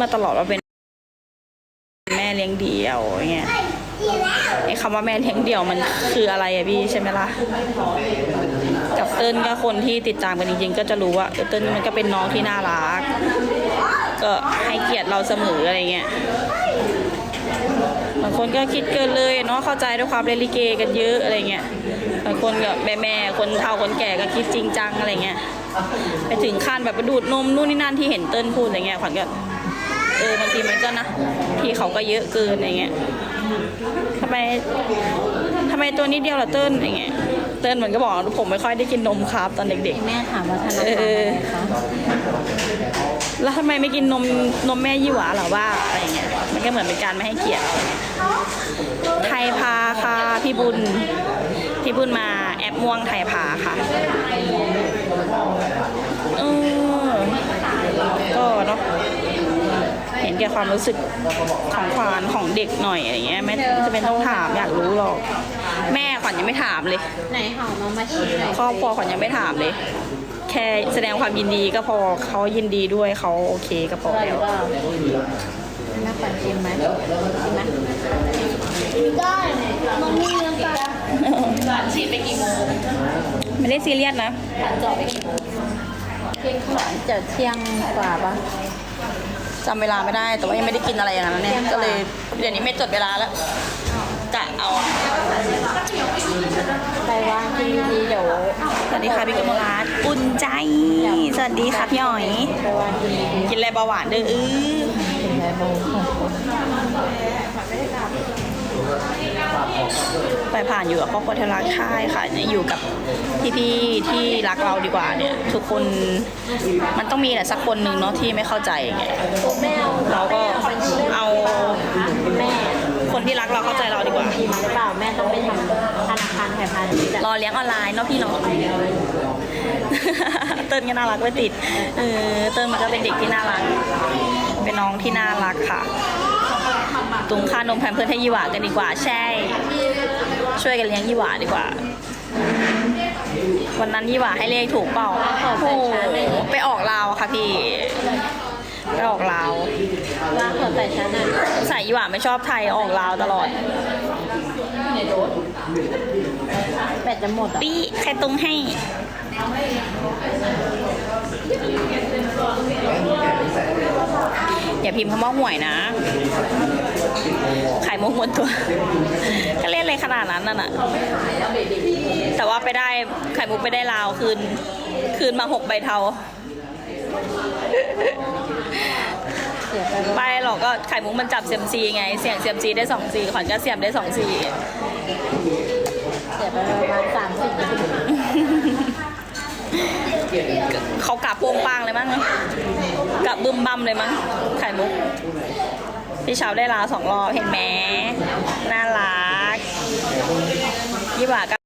มาตลอดว่าเป็นแม่เลี้ยงเดี่ยวอย่างเงี้ยไอ้คำว่าแม่เลี้ยงเดี่ยวมันคืออะไรอะพี่ใช่ไหมล่ะกับเติ้ลก็คนที่ติดตามกันจริงๆ ก็จะรู้ว่าเติ้ลมันก็เป็นน้องที่น่ารัก ก็ให้เกียรติเราเสมออะไรเงี้ยบางคนก็คิดเกินเลยเนาะเข้าใจด้วยความเล่นลิเกกันเยอะอะไรเงี้ยบางคนก็แม่แม่ๆคนเฒ่าคนแก่ก็คิดจริงจังอะไรเงี้ยไปถึงขั้นแบบไปดูดนมนู่นนี่นั่นที่เห็นเติ้ลพูดอะไรเงี้ยขวัญก็ เออบางทีมันก็นะที่เขาก็เยอะเกินอะไรเงี้ยทำไมทำไมตัวนิดเดียวล่ะเติ้ลอย่างเงี้ยเติ้ลมันก็บอกผมไม่ค่อยได้กินนมครับตอนเด็กแม่ถามว่าธนาคารอะไรคะๆแล้วทำไมไม่กินนมนมแม่ยี่หวาเหรอว่าอะไรเงี้ยมันก็เหมือนเป็นการไม่ให้เกียรติเราไทยพาค่ะพี่บุญพี่บุญมาแอปม่วงไทยพาค่ะเออก็เนาะ เห็น แก่ความรู้สึกของควานของเด็กหน่อยอะไรเงี้ยไม่จะเป็นต้องถามอยากรู้หรอก แม่ขวัญยังไม่ถามเลยไหนหอมมามาชิมหน่อยครอบครัวขวัญยังไม่ถามเลย แค่แสดงความยินดีก็พอเขายินดีด้วยเขาโอเคก็พออร่อยแล้วเปล่าแม่ขวัญชิมไหมชิมไหมได้มันมีน้ำตาลฉีดไปกี่โมงไม่ได้ซีเรียสนะขวัญเจาะไปกี่โมงเที่ยงขวัญจะเที่ยงกว่าปะ จำเวลาไม่ได้ แต่ว่ายังไม่ได้กินอะไรอย่างนั้นเนี่ยก็เลยเดี๋ยวนี้ไม่จดเวลาแล้วกะเอาไปว่างที่ดีเดี๋ยวสวัสดีค่ะพี่กมลรัตน์อุ่นใจ สวัสดีค่ะพี่อ๋อยไปว่างที่ดีกินอะไรเบาหวานเด้ออื้อ ได้โมงไปผ่านอยู่กับครอบครัวเทยรักค่ายค่ะเนี่ยอยู่กับพี่ๆที่รักเราดีกว่าเนี่ยทุกคนมันต้องมีแหละสักคนหนึ่งเนาะที่ไม่เข้าใจอย่างเงี้ยแม่เราก็เอาแม่คนที่รักเราเข้าใจเราดีกว่าทีมาหรือเปล่าแม่ต้องไปทำธนาคารไทยพาณิชย์อะรอเลี้ยงออนไลน์เนาะพี่เนาะเติ้ลก็น่ารักไม่ติดเออเติ้ลมันก็เป็นเด็กที่น่ารัก เป็นน้องที่น่ารักค่ะ ตุงค่านมแพมเพิร์สให้ยี่หวากันดีกว่าใช่ ช่วยกันเลี้ยงยี่หวาดีกว่า วันนั้นยี่หวาให้เลขถูกเปล่าโอ้โหไปออกลาวค่ะพี่ ไปออกลาวว่าเขาใส่ชั้นอะใส่ยี่หวาไม่ชอบไทยออกลาวตลอดแบตจะหมดอะปี้ใครตรงให้ อย่าพิมพ์คำว่าห่วยนะ ขายมุกหมดตัว ก็เล่นอะไรขนาดนั้นน่ะ แต่ว่าไปได้ไข่มุกไปได้ลาวคืน คืนมาหกใบเทาไปหรอกก็ไข่มุกมันจับเซียมซีไง เสี่ยงเซียมซีได้สองซีขวัญก็เสียมได้สองซีเสียไปประมาณสามสิบ เขากลับโป้งป้างเลยมั้งกลับบึมบัมเลยมั้งไข่มุก พี่เช้าได้ลาสองรอบเห็นไหมน่ารักยี่หว่าก